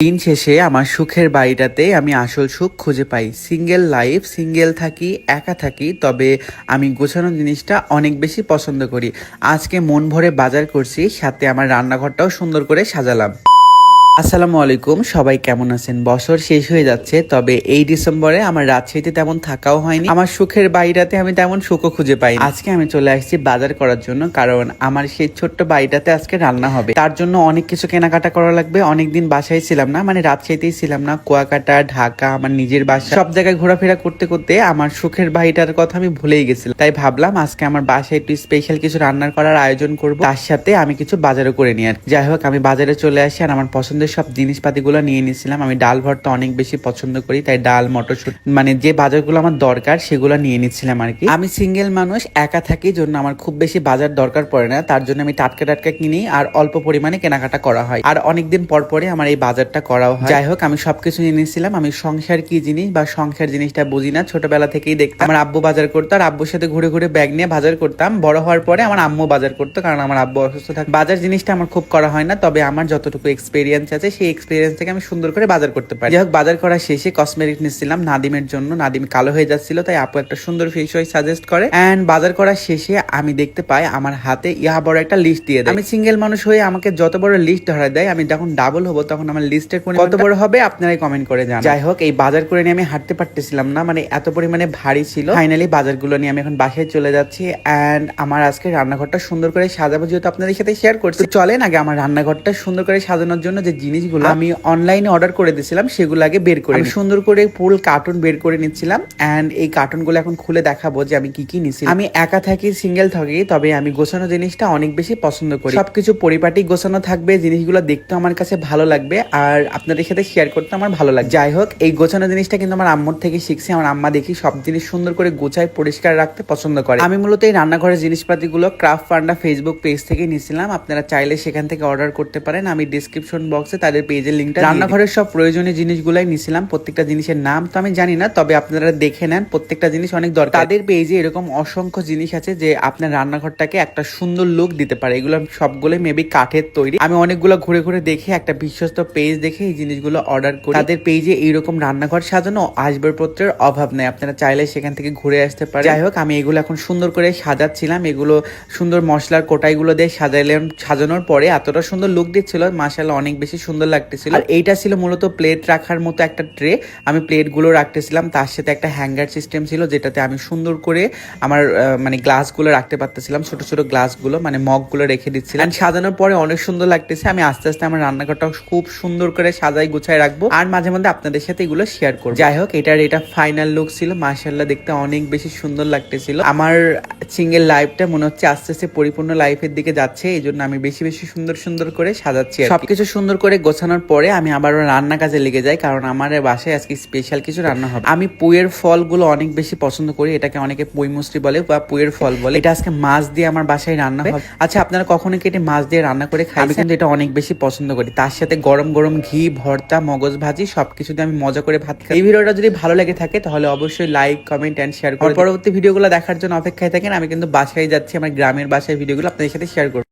দিন শেষে আমার সুখের বাড়িটাতে আমি আসল সুখ খুঁজে পাই। সিঙ্গেল লাইফ সিঙ্গেল থাকি, একা থাকি, তবে আমি গোছানো জিনিসটা অনেক বেশি পছন্দ করি। আজকে মন ভরে বাজার করছি, সাথে আমার রান্নাঘরটাও সুন্দর করে সাজালাম। আসসালামু আলাইকুম, সবাই কেমন আছেন? বছর শেষ হয়ে যাচ্ছে, তবে এই ডিসেম্বরে আমার রাজশাহীতে তেমন থাকাও হয়নি। আমার সুখের বাড়িটাতে আমি তেমন সুখও খুঁজে পাই আজকে আমি চলে আসছি বাজার করার জন্য, কারণ আমার সেই ছোট্ট বাড়িটাতে আজকে রান্না হবে। তার জন্য অনেক কিছু কেনাকাটা করা লাগবে। অনেকদিন বাসায় ছিলাম না মানে রাজশাহীতেই ছিলাম না। কুয়াকাটা, ঢাকা, আমার নিজের বাসা। সব জায়গায় ঘোরাফেরা করতে করতে আমার সুখের বাড়িটার কথা আমি ভুলেই গেছিলাম। তাই ভাবলাম আজকে আমার বাসায় একটু স্পেশাল কিছু রান্নার করার আয়োজন করব। তার সাথে আমি কিছু বাজারও করে আর যাই হোক, আমি বাজারে চলে আসি আর আমার পছন্দের সব জিনিসপাতিগুলো নিয়ে নিয়েছিলাম। আমি ডাল ভর্তা অনেক বেশি পছন্দ করি, তাই ডাল, মটরশুঁটি মানে যে বাজারগুলো আমার দরকার সেগুলো নিয়ে নিচ্ছিলাম আর কি। আমি সিঙ্গেল মানুষ, একা থাকি, জন্য আমার খুব বেশি বাজার দরকার পড়ে না। তার জন্য আমি টাটকা টাটকা কিনি আর অল্প পরিমাণে কেনাকাটা করা হয়। আর অনেকদিন পর পরে আমার এই বাজারটা করা হয়। যাই হোক, আমি সবকিছু নিয়ে নিয়েছিলাম আমি সংসার কি জিনিস বা সংসার জিনিসটা বুঝি না। ছোটবেলা থেকেই দেখতাম। আমার আব্বু বাজার করতো আর আব্বুর সাথে ঘুরে ঘুরে ব্যাগ নিয়ে বাজার করতাম। বড় হওয়ার পরে আমার আম্মু বাজার করতো, কারণ আমার আব্বু অসুস্থ থাকে। বাজার জিনিসটা আমার খুব করা হয় না, তবে আমার যতটুকু এক্সপিরিয়েন্স আছে সেই এক্সপিরিয়েন্স থেকে আমি সুন্দর করে বাজার করতে পারি। যাই হোক বাজার করা শেষে কসমেটিক নিচ্ছিলাম নাদিমের জন্য। নাদিম কালো হয়ে যাচ্ছিল তাই আপু একটা সুন্দর ফেস ওয়াশ সাজেস্ট করে। এন্ড বাজার করা শেষে আমি দেখতে পাই আমার হাতে ইহা বড় একটা লিস্ট দিয়ে দেয়। আমি সিঙ্গেল মানুষ হয়ে আমাকে যত বড় লিস্ট ধরা দেয় আমি যখন ডাবল হব তখন আমার লিস্টের কত বড় হবে আপনারাই কমেন্ট করে জানান। যাই হোক এই বাজার করে নিয়ে আমি হাঁটতে পারতেছিলাম না মানে এত পরিমাণে ভারী ছিল। ফাইনালি বাজারগুলো নিয়ে আমি এখন বাসায় চলে যাচ্ছি। এন্ড আমার আজকে রান্নাঘরটা সুন্দর করে সাজাবো যেহেতু আপনাদের সাথে শেয়ার করছি। চলেন আগে আমার রান্নাঘরটা সুন্দর করে সাজানোর জন্য যে জিনিসগুলো আমি অনলাইনে অর্ডার করে দিয়েছিলাম সেগুলো আগে বের করে সুন্দর করে ফুল কার্টুন বের করে নিচ্ছিলাম অ্যান্ড এই কার্টুনগুলো এখন খুলে দেখাবো যে আমি কি কি নিছি। আমি একা থাকি সিঙ্গেল থাকি তবে আমি গোছানো জিনিসটা অনেক বেশি পছন্দ করি। সবকিছু পরিপাটি গোছানো থাকবে জিনিসগুলো দেখতে আমার কাছে ভালো লাগবে আর আপনাদের সাথে শেয়ার করতে আমার ভালো লাগে যাই হোক এই গোছানো জিনিসটা কিন্তু আমার আম্মুর থেকে শিখছি আমার আম্মা দেখি সব জিনিস সুন্দর করে গোছায় পরিষ্কার রাখতে পছন্দ করে। আমি মূলত এই রান্নাঘরের জিনিসপাতিগুলো ক্রাফট ফান্ডা ফেসবুক পেজ থেকে নিয়েছিলাম আপনারা চাইলে সেখান থেকে অর্ডার করতে পারেন আমি ডিসক্রিপশন বক্সে তাদের পেজের লিঙ্কটা রান্নাঘরের সব প্রয়োজনীয় জিনিসগুলাই নিছিলাম প্রত্যেকটা জিনিসের নাম তো আমি জানি না তবে আপনারা দেখে নেন প্রত্যেকটা জিনিস অনেক দরকার। তাদের পেজে এরকম অসংখ্য জিনিস আছে যে আপনার রান্নাঘরটাকে একটা সুন্দর লুক দিতে পারে। এগুলো সবগুলো মেবি কাঠের তৈরি। আমি অনেকগুলো ঘুরে ঘুরে দেখে একটা বিশ্বস্ত পেজ দেখে এই জিনিসগুলো অর্ডার করি। তাদের পেজে এইরকম রান্নাঘর সাজানো আসবাবপত্রের অভাব নেই। আপনারা চাইলে সেখান থেকে ঘুরে আসতে পারেন। যাই হোক আমি এগুলো এখন সুন্দর করে সাজাচ্ছিলাম। এগুলো সুন্দর মশলার কোটাইগুলো দিয়ে সাজাইলাম। সাজানোর পরে এতটা সুন্দর লুক দিচ্ছিল মাসাল্লাহ অনেক বেশি সুন্দর লাগতেছিল। আর এইটা ছিল মূলত প্লেট রাখার মতো একটা ট্রে আমি প্লেটগুলো রাখতেছিলাম তার সাথে একটা হ্যাঙ্গার সিস্টেম ছিল যেটাতে আমি সুন্দর করে আমার মানে গ্লাসগুলো রাখতে পারতেছিলাম ছোট ছোট গ্লাসগুলো মানে মগগুলো রেখে দিচ্ছিলাম। সাজানোর পরে অনেক সুন্দর লাগতেছে। আমি আস্তে আস্তে আমার রান্নাঘরটা খুব সুন্দর করে সাজাই গুছাই রাখব। আর মাঝে মধ্যে আপনাদের সাথে এগুলো শেয়ার করব। যাই হোক এটার এটা ফাইনাল লুক ছিল। মার্শাল্লাহ দেখতে অনেক বেশি সুন্দর লাগতেছিল। আমার সিঙ্গেল লাইফটা মনে হচ্ছে আস্তে আস্তে পরিপূর্ণ লাইফের দিকে যাচ্ছে। এই জন্য আমি বেশি বেশি সুন্দর সুন্দর করে সাজাচ্ছি সবকিছু সুন্দর করে গোছানোর পরে আমি আবার রান্না কাজে লেগে যাই কারণ আমার বাসায় আজকে স্পেশাল কিছু রান্না হবে। আমি পুয়ের ফলগুলো অনেক বেশি পছন্দ করি এটাকে অনেকে পুই মুসরি বলে বা পুয়ের ফল বলে। এটা আজকে মাছ দিয়ে আমার বাসায় রান্না হবে। আচ্ছা আপনারা কখনো কি কেটে মাছ দিয়ে রান্না করে খাই কিন্তু এটা অনেক বেশি পছন্দ করি। তার সাথে গরম গরম ঘি ভর্তা মগজ ভাজি সবকিছু দিয়ে আমি মজা করে ভাত খাই। এই ভিডিওটা যদি ভালো লেগে থাকে তাহলে অবশ্যই লাইক কমেন্ট এন্ড শেয়ার করুন পরবর্তী ভিডিওগুলো দেখার জন্য অপেক্ষায় থাকেন আমি কিন্তু বাসায় যাচ্ছি আমার গ্রামের বাসায় ভিডিওগুলো আপনাদের সাথে শেয়ার করব।